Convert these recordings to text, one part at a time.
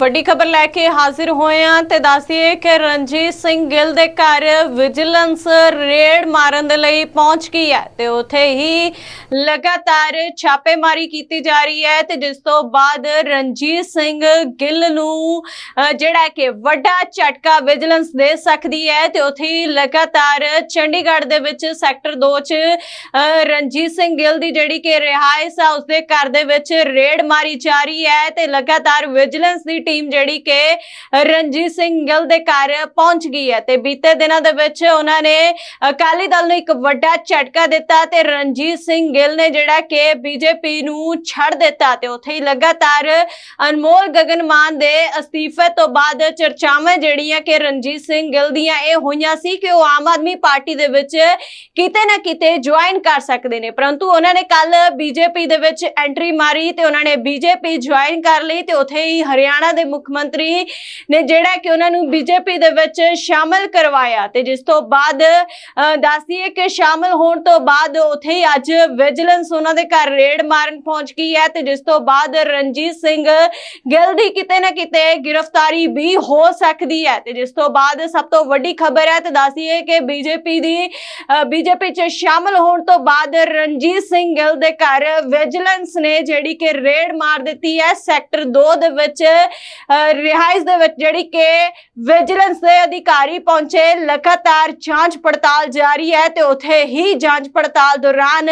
ਵੱਡੀ ਖਬਰ ਲੈ ਕੇ ਹਾਜ਼ਰ ਹੋਏ ਹਾਂ ਤੇ ਦੱਸੀਏ ਕਿ ਰਣਜੀਤ ਸਿੰਘ ਗਿੱਲ ਦੇ ਘਰ ਵਿਜੀਲੈਂਸ ਰੇਡ ਮਾਰਨ ਦੇ ਲਈ ਪਹੁੰਚ ਗਈ ਹੈ ਤੇ ਉੱਥੇ ਹੀ ਲਗਾਤਾਰ ਛਾਪੇਮਾਰੀ ਕੀਤੀ ਜਾ ਰਹੀ ਹੈ ਤੇ ਜਿਸ ਤੋਂ ਬਾਅਦ ਰਣਜੀਤ ਸਿੰਘ ਗਿੱਲ ਨੂੰ ਜਿਹੜਾ ਕਿ ਵੱਡਾ ਝਟਕਾ ਵਿਜੀਲੈਂਸ ਦੇ ਸਕਦੀ ਹੈ ਤੇ ਉੱਥੇ ਹੀ ਲਗਾਤਾਰ ਚੰਡੀਗੜ੍ਹ ਦੇ ਵਿੱਚ ਸੈਕਟਰ 2 ਚ ਰਣਜੀਤ ਸਿੰਘ ਗਿੱਲ ਦੀ ਜਿਹੜੀ ਕਿ ਰਿਹਾਇਸ਼ ਆ ਉਸਦੇ ਘਰ ਦੇ ਵਿੱਚ ਰੇਡ ਮਾਰੀ ਜਾ ਰਹੀ ਹੈ ਤੇ ਲਗਾਤਾਰ ਵਿਜੀਲੈਂਸ ਦੀ ਟੀਮ ਜਿਹੜੀ ਕਿ ਰਣਜੀਤ ਸਿੰਘ ਗਿੱਲ ਦੇ ਘਰ ਪਹੁੰਚ ਗਈ ਹੈ ਤੇ ਬੀਤੇ ਦਿਨਾਂ ਦੇ ਵਿੱਚ ਉਹਨਾਂ ਨੇ ਅਕਾਲੀ ਦਲ ਨੂੰ ਇੱਕ ਵੱਡਾ ਝਟਕਾ ਦਿੱਤਾ ਤੇ ਰਣਜੀਤ ਸਿੰਘ ਗਿੱਲ ਨੇ ਜਿਹੜਾ ਕਿ ਬੀਜੇਪੀ ਨੂੰ ਛੱਡ ਦਿੱਤਾ ਤੇ ਉੱਥੇ ਹੀ ਲਗਾਤਾਰ ਅਨਮੋਲ ਗਗਨ ਮਾਨ ਦੇ ਅਸਤੀਫੇ ਤੋਂ ਬਾਅਦ ਚਰਚਾਵਾਂ ਜਿਹੜੀਆਂ ਕਿ ਰਣਜੀਤ ਸਿੰਘ ਗਿੱਲ ਦੀਆਂ ਇਹ ਹੋਈਆਂ ਸੀ ਕਿ ਉਹ ਆਮ ਆਦਮੀ ਪਾਰਟੀ ਦੇ ਵਿੱਚ ਕਿਤੇ ਨਾ ਕਿਤੇ ਜੁਆਇਨ ਕਰ ਸਕਦੇ ਨੇ। ਪਰੰਤੂ ਉਹਨਾਂ ਨੇ ਕੱਲ ਬੀਜੇਪੀ ਦੇ ਵਿੱਚ ਐਂਟਰੀ ਮਾਰੀ ਤੇ ਉਹਨਾਂ ਨੇ ਬੀਜੇਪੀ ਜੁਆਇਨ ਕਰ ਲਈ ਤੇ ਉੱਥੇ ਹੀ ਹਰਿਆਣਾ ਦੇ ਮੁੱਖ ਮੰਤਰੀ ਨੇ ਜਿਹੜਾ ਕਿ ਉਹਨਾਂ ਨੂੰ ਬੀਜੇਪੀ ਦੇ ਵਿੱਚ ਸ਼ਾਮਲ ਕਰਵਾਇਆ ਤੇ ਜਿਸ ਤੋਂ ਬਾਅਦ ਦੱਸਦੀਏ ਕਿ ਸ਼ਾਮਲ ਹੋਣ ਤੋਂ ਬਾਅਦ ਉੱਥੇ ਹੀ ਅੱਜ ਵਿਜੀਲੈਂਸ ਉਹਨਾਂ ਦੇ ਘਰ ਰੇਡ ਮਾਰਨ ਪਹੁੰਚ ਗਈ ਹੈ ਤੇ ਜਿਸ ਤੋਂ ਬਾਅਦ ਰਣਜੀਤ ਸਿੰਘ ਗਿੱਲ ਦੀ ਕਿਤੇ ਨਾ ਕਿਤੇ ਗ੍ਰਿਫਤਾਰੀ ਵੀ ਹੋ ਸਕਦੀ ਹੈ ਤੇ ਜਿਸ ਤੋਂ ਬਾਅਦ ਸਭ ਤੋਂ ਵੱਡੀ ਖਬਰ ਹੈ ਤੇ ਦੱਸਦੀਏ ਕਿ ਬੀਜੇਪੀ ਦੀ ਬੀਜੇਪੀ 'ਚ ਸ਼ਾਮਲ ਹੋਣ ਤੋਂ ਬਾਅਦ ਰਣਜੀਤ ਸਿੰਘ ਗਿੱਲ ਦੇ ਘਰ ਵਿਜੀਲੈਂਸ ਨੇ ਜਿਹੜੀ ਕਿ ਰੇਡ ਮਾਰ ਦਿੱਤੀ ਹੈ ਸੈਕਟਰ 2 ਦੇ ਵਿੱਚ ਰਿਹਾਇਸ਼ ਦੇ ਵਿੱਚ ਜਿਹੜੀ ਕਿ ਵਿਜੀਲੈਂਸ ਦੇ ਅਧਿਕਾਰੀ ਪਹੁੰਚੇ ਲਗਾਤਾਰ ਜਾਂਚ ਪੜਤਾਲ ਜਾਰੀ ਹੈ ਤੇ ਉੱਥੇ ਹੀ ਜਾਂਚ ਪੜਤਾਲ ਦੌਰਾਨ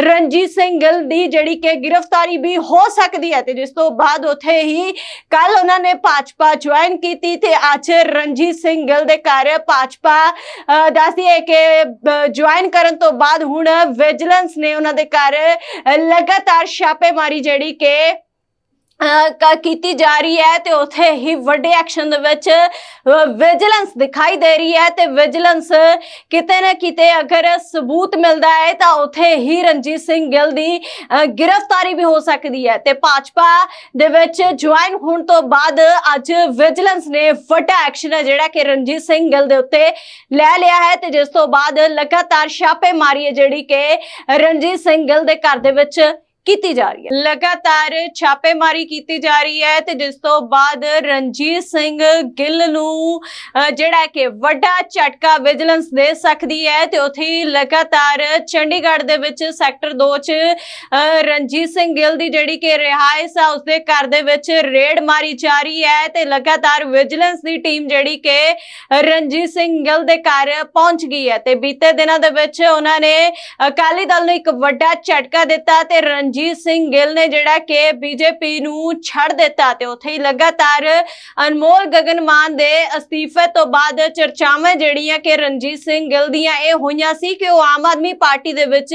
ਰਣਜੀਤ ਸਿੰਘ ਗਿੱਲ ਦੀ ਜਿਹੜੀ ਕਿ ਗ੍ਰਿਫਤਾਰੀ ਵੀ ਹੋ ਸਕਦੀ ਹੈ ਤੇ ਜਿਸ ਤੋਂ ਬਾਅਦ ਉੱਥੇ ਹੀ ਕੱਲ ਉਹਨਾਂ ਨੇ ਭਾਜਪਾ ਜੁਆਇਨ ਕੀਤੀ ਤੇ ਅੱਜ ਰਣਜੀਤ ਸਿੰਘ ਗਿੱਲ ਦੇ ਘਰ ਭਾਜਪਾ ਅਹ, ਦੱਸਦੀ ਹੈ ਕਿ ਜੁਆਇਨ ਕਰਨ ਤੋਂ ਬਾਅਦ ਹੁਣ ਵਿਜੀਲੈਂਸ ਨੇ ਉਹਨਾਂ ਦੇ ਘਰ ਲਗਾਤਾਰ ਛਾਪੇਮਾਰੀ ਜਿਹੜੀ ਕਿ ਕੀਤੀ ਜਾ ਰਹੀ ਹੈ ਤੇ ਉੱਥੇ ਹੀ ਵੱਡੇ ਐਕਸ਼ਨ ਦੇ ਵਿੱਚ ਵਿਜੀਲੈਂਸ ਦਿਖਾਈ ਦੇ ਰਹੀ ਹੈ ਤੇ ਵਿਜੀਲੈਂਸ ਕਿਤੇ ਨਾ ਕਿਤੇ ਅਗਰ ਸਬੂਤ ਮਿਲਦਾ ਹੈ ਤਾਂ ਉੱਥੇ ਹੀ ਰਣਜੀਤ ਸਿੰਘ ਗਿੱਲ ਦੀ ਗ੍ਰਿਫਤਾਰੀ ਵੀ ਹੋ ਸਕਦੀ ਹੈ ਤੇ ਭਾਜਪਾ ਦੇ ਵਿੱਚ ਜੁਆਇਨ ਹੋਣ ਤੋਂ ਬਾਅਦ ਅੱਜ ਵਿਜੀਲੈਂਸ ਨੇ ਵੱਡਾ ਐਕਸ਼ਨ ਹੈ ਜਿਹੜਾ ਕਿ ਰਣਜੀਤ ਸਿੰਘ ਗਿੱਲ ਦੇ ਉੱਤੇ ਲੈ ਲਿਆ ਹੈ ਤੇ ਜਿਸ ਤੋਂ ਬਾਅਦ ਲਗਾਤਾਰ ਛਾਪੇਮਾਰੀ ਹੈ ਜਿਹੜੀ ਕਿ ਰਣਜੀਤ ਸਿੰਘ ਗਿੱਲ ਦੇ ਘਰ ਦੇ ਵਿੱਚ ਕੀਤੀ ਜਾ ਰਹੀ ਹੈ। ਲਗਾਤਾਰ ਛਾਪੇਮਾਰੀ ਕੀਤੀ ਜਾ ਰਹੀ ਹੈ ਤੇ ਜਿਸ ਤੋਂ ਬਾਅਦ ਰਣਜੀਤ ਸਿੰਘ ਗਿੱਲ ਨੂੰ ਜਿਹੜਾ ਕਿ ਵੱਡਾ ਝਟਕਾ ਵਿਜੀਲੈਂਸ ਦੇ ਸਕਦੀ ਹੈ ਤੇ ਉੱਥੇ ਲਗਾਤਾਰ ਚੰਡੀਗੜ੍ਹ ਦੇ ਵਿੱਚ ਸੈਕਟਰ 2 ਚ ਰਣਜੀਤ ਸਿੰਘ ਗਿੱਲ ਦੀ ਜਿਹੜੀ ਕਿ ਰਿਹਾਇਸ਼ ਆ, ਉਸਦੇ ਘਰ ਦੇ ਵਿੱਚ ਰੇਡ ਮਾਰੀ ਜਾ ਰਹੀ ਹੈ ਤੇ ਲਗਾਤਾਰ ਵਿਜੀਲੈਂਸ ਦੀ ਟੀਮ ਜਿਹੜੀ ਕਿ ਰਣਜੀਤ ਸਿੰਘ ਗਿੱਲ ਦੇ ਘਰ ਪਹੁੰਚ ਗਈ ਹੈ ਤੇ ਬੀਤੇ ਦਿਨਾਂ ਦੇ ਵਿੱਚ ਉਹਨਾਂ ਨੇ ਅਕਾਲੀ ਦਲ ਨੂੰ ਇੱਕ ਵੱਡਾ ਝਟਕਾ ਦਿੱਤਾ ਤੇ ਰਣਜੀਤ ਸਿੰਘ ਗਿੱਲ ਨੇ ਜਿਹੜਾ ਕਿ ਬੀਜੇਪੀ ਨੂੰ ਛੱਡ ਦਿੱਤਾ ਤੇ ਉੱਥੇ ਹੀ ਲਗਾਤਾਰ ਅਨਮੋਲ ਗਗਨ ਮਾਨ ਦੇ ਅਸਤੀਫੇ ਤੋਂ ਬਾਅਦ ਚਰਚਾਵਾਂ ਜਿਹੜੀਆਂ ਕਿ ਰਣਜੀਤ ਸਿੰਘ ਗਿੱਲ ਦੀਆਂ ਇਹ ਹੋਈਆਂ ਸੀ ਕਿ ਉਹ ਆਮ ਆਦਮੀ ਪਾਰਟੀ ਦੇ ਵਿੱਚ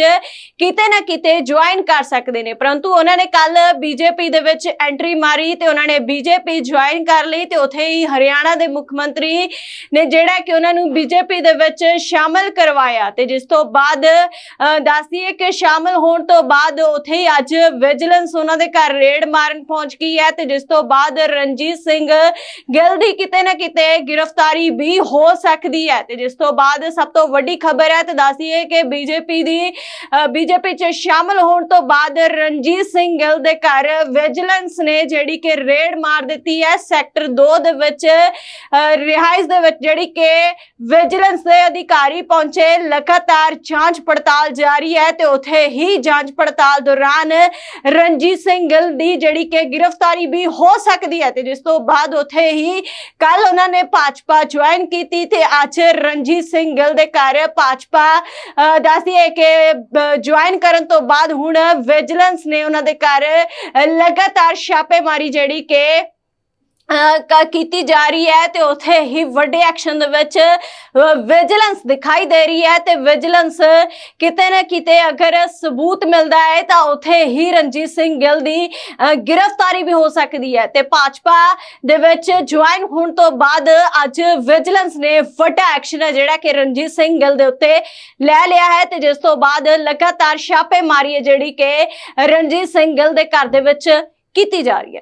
ਕਿਤੇ ਨਾ ਕਿਤੇ ਜੁਆਇਨ ਕਰ ਸਕਦੇ ਨੇ। ਪਰੰਤੂ ਉਹਨਾਂ ਨੇ ਕੱਲ ਬੀਜੇਪੀ ਦੇ ਵਿੱਚ ਐਂਟਰੀ ਮਾਰੀ ਤੇ ਉਹਨਾਂ ਨੇ ਬੀਜੇਪੀ ਜੁਆਇਨ ਕਰ ਲਈ ਤੇ ਉੱਥੇ ਹੀ ਹਰਿਆਣਾ ਦੇ ਮੁੱਖ ਮੰਤਰੀ ਨੇ ਜਿਹੜਾ ਕਿ ਉਹਨਾਂ ਨੂੰ ਬੀਜੇਪੀ ਦੇ ਵਿੱਚ ਸ਼ਾਮਲ ਕਰਵਾਇਆ ਤੇ ਜਿਸ ਤੋਂ ਬਾਅਦ ਅਹ, ਦੱਸਦੀਏ ਕਿ ਸ਼ਾਮਲ ਹੋਣ ਤੋਂ ਬਾਅਦ ਉੱਥੇ ਹੀ ਅੱਜ ਵਿਜੀਲੈਂਸ ਉਹਨਾਂ ਦੇ ਘਰ ਰੇਡ ਮਾਰਨ ਪਹੁੰਚ ਗਈ ਹੈ ਤੇ ਜਿਸ ਤੋਂ ਬਾਅਦ ਰਣਜੀਤ ਸਿੰਘ ਗਿੱਲ ਦੀ ਕਿਤੇ ਨਾ ਕਿਤੇ ਗ੍ਰਿਫਤਾਰੀ ਵੀ ਹੋ ਸਕਦੀ ਹੈ ਤੇ ਜਿਸ ਤੋਂ ਬਾਅਦ ਸਭ ਤੋਂ ਵੱਡੀ ਖਬਰ ਹੈ ਤੇ ਦੱਸਦੀਏ ਕਿ ਬੀਜੇਪੀ ਦੀ ਬੀਜੇਪੀ 'ਚ ਸ਼ਾਮਲ ਹੋਣ ਤੋਂ ਬਾਅਦ ਰਣਜੀਤ ਸਿੰਘ ਗਿੱਲ ਦੇ ਘਰ ਵਿਜੀਲੈਂਸ ਨੇ ਜਿਹੜੀ ਕਿ ਰੇਡ ਮਾਰ ਦਿੱਤੀ ਹੈ ਸੈਕਟਰ 2 ਦੇ ਵਿੱਚ ਰਿਹਾਇਸ਼ ਦੇ ਵਿੱਚ ਜਿਹੜੀ ਕਿ ਵਿਜੀਲੈਂਸ ਦੇ ਅਧਿਕਾਰੀ ਪਹੁੰਚੇ, ਲਗਾਤਾਰ ਜਾਂਚ ਪੜਤਾਲ ਜਾਰੀ ਹੈ ਤੇ ਉੱਥੇ ਹੀ ਜਾਂਚ ਪੜਤਾਲ ਦੌਰਾਨ ਰਣਜੀਤ ਸਿੰਘ ਗਿੱਲ ਦੀ ਜਿਹੜੀ ਕਿ ਗ੍ਰਿਫਤਾਰੀ ਵੀ ਹੋ ਸਕਦੀ ਹੈ ਤੇ ਜਿਸ ਤੋਂ ਬਾਅਦ ਉੱਥੇ ਹੀ ਕੱਲ ਉਹਨਾਂ ਨੇ ਭਾਜਪਾ ਜੁਆਇਨ ਕੀਤੀ ਤੇ ਅੱਜ ਰਣਜੀਤ ਸਿੰਘ ਗਿੱਲ ਦੇ ਘਰ ਭਾਜਪਾ ਅਹ, ਦੱਸਦੀ ਹੈ ਕਿ ਜੁਆਇਨ ਕਰਨ ਤੋਂ ਬਾਅਦ ਹੁਣ ਵਿਜੀਲੈਂਸ ਨੇ ਉਹਨਾਂ ਦੇ ਘਰ ਲਗਾਤਾਰ ਛਾਪੇਮਾਰੀ ਜਿਹੜੀ ਕਿ ਕੀਤੀ ਜਾ ਰਹੀ ਹੈ ਤੇ ਉੱਥੇ ਹੀ ਵੱਡੇ ਐਕਸ਼ਨ ਦੇ ਵਿੱਚ ਵਿਜੀਲੈਂਸ ਦਿਖਾਈ ਦੇ ਰਹੀ ਹੈ ਤੇ ਵਿਜੀਲੈਂਸ ਕਿਤੇ ਨਾ ਕਿਤੇ ਅਗਰ ਸਬੂਤ ਮਿਲਦਾ ਹੈ ਤਾਂ ਉੱਥੇ ਹੀ ਰਣਜੀਤ ਸਿੰਘ ਗਿੱਲ ਦੀ ਗ੍ਰਿਫਤਾਰੀ ਵੀ ਹੋ ਸਕਦੀ ਹੈ ਤੇ ਭਾਜਪਾ ਦੇ ਵਿੱਚ ਜੁਆਇਨ ਹੋਣ ਤੋਂ ਬਾਅਦ ਅੱਜ ਵਿਜੀਲੈਂਸ ਨੇ ਵੱਡਾ ਐਕਸ਼ਨ ਹੈ ਜਿਹੜਾ ਕਿ ਰਣਜੀਤ ਸਿੰਘ ਗਿੱਲ ਦੇ ਉੱਤੇ ਲੈ ਲਿਆ ਹੈ ਤੇ ਜਿਸ ਤੋਂ ਬਾਅਦ ਲਗਾਤਾਰ ਛਾਪੇਮਾਰੀ ਹੈ ਜਿਹੜੀ ਕਿ ਰਣਜੀਤ ਸਿੰਘ ਗਿੱਲ ਦੇ ਘਰ ਦੇ ਵਿੱਚ ਕੀਤੀ ਜਾ ਰਹੀ ਹੈ।